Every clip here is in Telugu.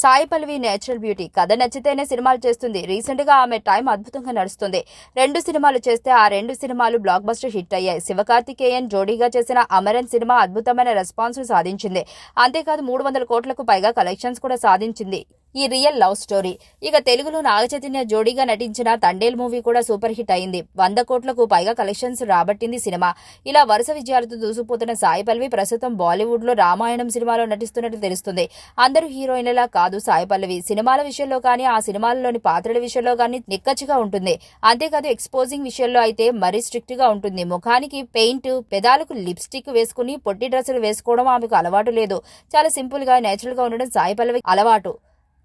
సాయి పల్లవి నేచురల్ బ్యూటీ కథ నచ్చితేనే సినిమాలు చేస్తుంది. రీసెంట్గా ఆమె టైం అద్భుతంగా నడుస్తుంది. రెండు సినిమాలు చేస్తే ఆ రెండు సినిమాలు బ్లాక్ బస్టర్ హిట్ అయ్యాయి. శివకార్తికేయన్ జోడీగా చేసిన అమరన్ సినిమా అద్భుతమైన రెస్పాన్స్ సాధించింది. అంతేకాదు మూడు వందల కోట్లకు పైగా కలెక్షన్స్ కూడా సాధించింది. ఈ రియల్ లవ్ స్టోరీ. ఇక తెలుగులో నాగచైతన్య జోడీగా నటించిన తండేల్ మూవీ కూడా సూపర్ హిట్ అయింది. వంద కోట్లకు పైగా కలెక్షన్స్ రాబట్టింది సినిమా. ఇలా వరుస విజయాలతో దూసుకుపోతున్న సాయి పల్లవి ప్రస్తుతం బాలీవుడ్లో రామాయణం సినిమాలో నటిస్తున్నట్టు తెలుస్తుంది. అందరూ హీరోయిన్లా కాదు సాయి పల్లవి. సినిమాల విషయంలో కానీ ఆ సినిమాలలోని పాత్రల విషయంలో కానీ నిక్కచ్చిగా ఉంటుంది. అంతేకాదు ఎక్స్పోజింగ్ విషయంలో అయితే మరీ స్ట్రిక్ట్గా ఉంటుంది. ముఖానికి పెయింట్ పెదాలకు లిప్స్టిక్ వేసుకుని పొట్టి డ్రెస్సులు వేసుకోవడం ఆమెకు అలవాటు లేదు. చాలా సింపుల్గా నేచురల్గా ఉండడం సాయి పల్లవి అలవాటు.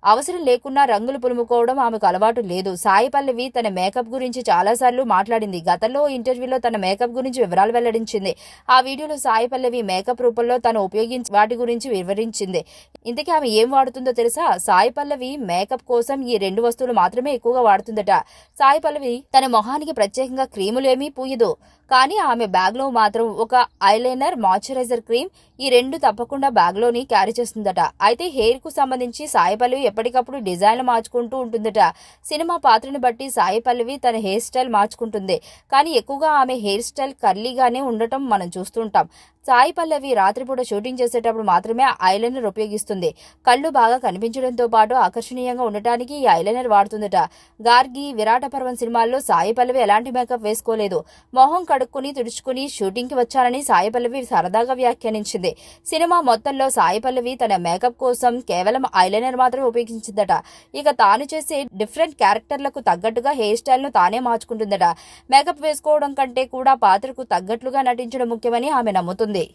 అవసరం లేకున్నా రంగులు పులుముకోవడం ఆమెకు అలవాటు లేదు. సాయి పల్లవి తన మేకప్ గురించి చాలాసార్లు మాట్లాడింది. గతంలో ఇంటర్వ్యూలో తన మేకప్ గురించి వివరాలు వెల్లడించింది. ఆ వీడియోలో సాయి పల్లవి మేకప్ రూపంలో తను ఉపయోగించి వాటి గురించి వివరించింది. ఇంతకీ ఆమె ఏం వాడుతుందో తెలుసా? సాయి పల్లవి మేకప్ కోసం ఈ రెండు వస్తువులు మాత్రమే ఎక్కువగా వాడుతుందట. సాయి పల్లవి తన మొహానికి ప్రత్యేకంగా క్రీములు ఏమీ పూయదు. కానీ ఆమె బ్యాగ్లో మాత్రం ఒక ఐలైనర్ మాయిశ్చరైజర్ క్రీమ్ ఈ రెండు తప్పకుండా బ్యాగ్లోని క్యారీ చేస్తుందట. అయితే హెయిర్కు సంబంధించి సాయి పల్లవి ఎప్పటికప్పుడు డిజైన్లు మార్చుకుంటూ ఉంటుందట. సినిమా పాత్రను బట్టి సాయి పల్లవి తన హెయిర్ స్టైల్ మార్చుకుంటుంది. కానీ ఎక్కువగా ఆమె హెయిర్ స్టైల్ కర్లీగానే ఉండటం మనం చూస్తుంటాం. సాయి పల్లవి రాత్రిపూట షూటింగ్ చేసేటప్పుడు మాత్రమే ఐలైనర్ ఉపయోగిస్తుంది. కళ్ళు బాగా కనిపించడంతో పాటు ఆకర్షణీయంగా ఉండటానికి ఈ ఐలైనర్ వాడుతుందట. గార్గి విరాట పర్వం సినిమాల్లో సాయి పల్లవి ఎలాంటి మేకప్ వేసుకోలేదు. మొహం కడుక్కుని తుడుచుకుని షూటింగ్కి వచ్చానని సాయి పల్లవి సరదాగా వ్యాఖ్యానించింది. సినిమా మొత్తంలో సాయి పల్లవి తన మేకప్ కోసం కేవలం ఐలైనర్ మాత్రమే ఉపయోగించిందట. ఇక తాను చేసే డిఫరెంట్ క్యారెక్టర్లకు తగ్గట్టుగా హెయిర్ స్టైల్ను తానే మార్చుకుంటుందట. మేకప్ వేసుకోవడం కంటే కూడా పాత్రకు తగ్గట్లుగా నటించడం ముఖ్యమని ఆమె నమ్ముతుంది.